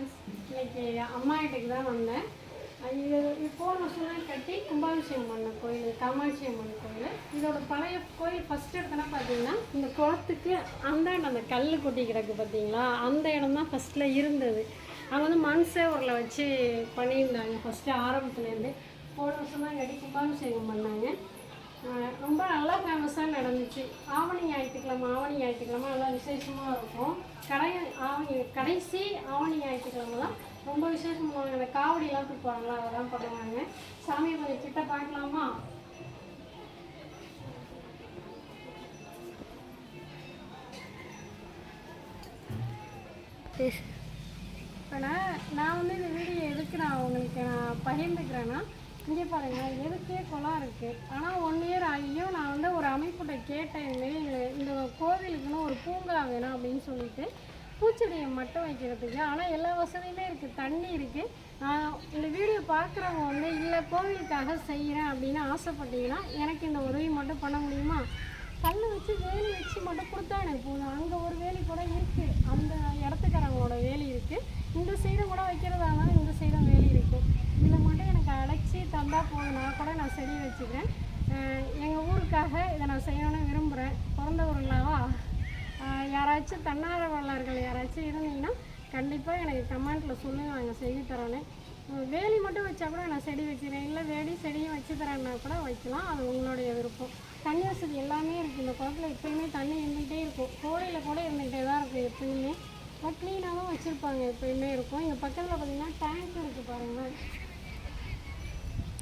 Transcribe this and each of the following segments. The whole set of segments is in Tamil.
ஃப்ரெண்ட்ஸ் இன்னைக்கு அம்மா வீட்டுக்கு தான் வந்தேன். இது போன வருஷம் தான் கட்டி கும்பாபிஷேகம் பண்ண கோயில் காமாட்சி அம்மன் கோயில். இதோட பழைய கோயில் ஃபஸ்ட் இடத்துல பார்த்தீங்கன்னா இந்த குளத்துக்கு அந்தாண்ட அந்த கல் கொட்டி கிடக்கு பார்த்தீங்களா? அந்த இடம் தான் ஃபஸ்ட்டில் இருந்தது. அங்கே வந்து மண் சேவரில் வச்சு பண்ணியிருந்தாங்க. ஃபஸ்ட்டு ஆரம்பத்துலேருந்து. போன வருஷம் தான் கட்டி கும்பாபிஷேகம் பண்ணாங்க. ரொம்ப நல்லா ஃபேமஸாக நடந்துச்சு. ஆவணி ஞாயிற்றுக்கிழமை ஆவணி ஞாயிற்றுக்கிழமை நல்லா விசேஷமாக இருக்கும். கடை ஆவணி கடைசி ஆவணி ஞாயிற்றுக்கிழமை தான் ரொம்ப விசேஷம் பண்ணுவாங்க. அந்த காவடிலாம் தூக்குவாங்களா அதெல்லாம் பண்ணுவாங்க. சாமியை கொஞ்சம் கிட்ட பார்க்கலாமா நான் நான் வந்து இந்த வீடியோ எதுக்கு நான் உங்களுக்கு நான் பகிர்ந்துக்கிறேன்னா இங்கே பாருங்கள் எதுக்கே குளம் இருக்குது ஆனால் ஒன் இயர் ஆகியும் நான் வந்து ஒரு அமைப்புகிட்ட கேட்டேன் இதுமாரி இந்த கோவிலுக்குன்னு ஒரு பூங்கா வேணும் அப்படின்னு சொல்லிட்டு. பூச்செடியை மட்டும் வைக்கிறதுக்கு ஆனால் எல்லா வசதியுமே இருக்குது தண்ணி இருக்குது நான் இந்த வீடியோ பார்க்குறவங்க வந்து இல்லை கோவிலுக்காக செய்கிறேன் அப்படின்னு ஆசைப்பட்டீங்கன்னா எனக்கு இந்த உதவி மட்டும் பண்ண முடியுமா? கல் வச்சு வேலி வச்சு மட்டும் கொடுத்தா எனக்கு போதும். அங்கே ஒரு வேலி கூட இருக்குது அந்த இடத்துக்காரங்களோட வேலி இருக்குது இந்த சைடு கூட வைக்கிறது இருந்தாலும் இந்த சைடும் வேலி இருக்குது இதில் மட்டும் எனக்கு அடைச்சி போதும் நான் கூட நான் செடி வச்சுக்கிறேன். எங்கள் ஊருக்காக இதை நான் செய்யணும்னு விரும்புகிறேன் பிறந்த ஊருங்களாவா? யாராச்சும் தன்னார்வலர்கள் யாராச்சும் இருந்தீங்கன்னா கண்டிப்பாக எனக்கு கமெண்ட்டில் சொல்லுங்கள் நாங்கள் செய்து தரோன்னு. வேலி மட்டும் வச்சா கூட நான் செடி வச்சுக்கிறேன். இல்லை வேலி செடியும் வச்சு தரேன்னா கூட வைக்கலாம். அது உங்களுடைய விருப்பம். தண்ணி வசதி எல்லாமே இருக்குது இந்த குளத்துல எப்பயுமே தண்ணி இருந்துகிட்டே இருக்கும். கோடையில் கூட இருந்துகிட்டே தான் இருக்கும் எப்பயுமே. பட் க்ளீனாக தான் வச்சுருப்பாங்க. எப்பயுமே இருக்கும். இங்கே பக்கத்தில் பார்த்திங்கன்னா டேங்க் இருக்குது பாருங்கள்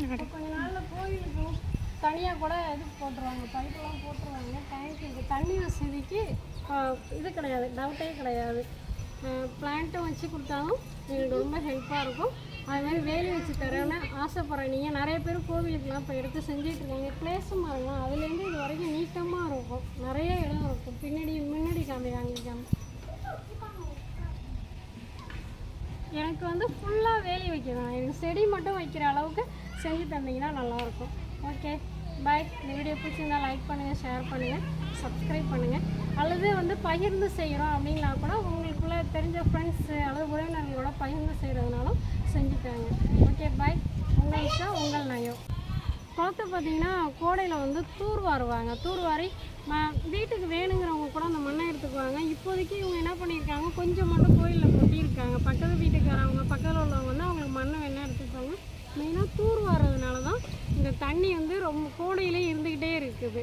கொஞ்ச நாளில் கோவிலுக்கு தனியாக கூட இது போட்டுருவாங்க? பைப்பெல்லாம் போட்டுருவாங்க. டேங்க்கு தண்ணி வசதிக்கு இது கிடையாது. டவுட்டே கிடையாது. பிளான்ட்டும் வச்சு கொடுத்தாலும் எங்களுக்கு ரொம்ப ஹெல்ப்பாக இருக்கும். அது மாதிரி வேலி வச்சு தரேன்னு ஆசைப்பட்றேன். நீங்கள் நிறைய பேர் கோவிலுக்குலாம் இப்போ எடுத்து செஞ்சிட்ருக்காங்க பிளேஸும் பாருங்க அதுலேருந்து இது வரைக்கும் நீட்டமாக இருக்கும். நிறைய இடம் இருக்கும். பின்னாடி முன்னாடி காமிக்காங்க எனக்கு வந்து ஃபுல்லாக வேலி வைக்கணும். எனக்கு செடி மட்டும் வைக்கிற அளவுக்கு செஞ்சு தந்தீங்கன்னா நல்லாயிருக்கும். ஓகே பாய் இந்த வீடியோ பிடிச்சிருந்தால் லைக் பண்ணுங்கள் ஷேர் பண்ணுங்கள் சப்ஸ்கிரைப் பண்ணுங்கள் அல்லது வந்து பகிர்ந்து செய்கிறோம் அப்படின்னா கூட உங்களுக்குள்ளே தெரிஞ்ச ஃப்ரெண்ட்ஸு அல்லது உறவினர்களோட பகிர்ந்து செய்கிறதுனாலும் செஞ்சுக்காங்க. ஓகே பாய் உங்கள் இஷ்டம் உங்கள் நயம் குளத்தை பார்த்தீங்கன்னா கோடையில் வந்து தூர் வாருவாங்க தூர் வாரி ம வீட்டுக்கு வேணுங்கிறவங்க கூட அந்த மண்ணை எடுத்துக்குவாங்க. இப்போதைக்கு இவங்க என்ன பண்ணியிருக்காங்க கொஞ்சம் மட்டும் கோயிலில் இருக்காங்க. பக்கத்து வீட்டுக்காரவங்க பக்கத்தில் உள்ளவங்க வந்து அவங்களுக்கு மண்ணை வேணா எடுத்துப்பாங்க மெயினாக தூர் வர்றதுனால தான் இந்த தண்ணி வந்து ரொம்ப கோடையிலே இருந்துக்கிட்டே இருக்குது.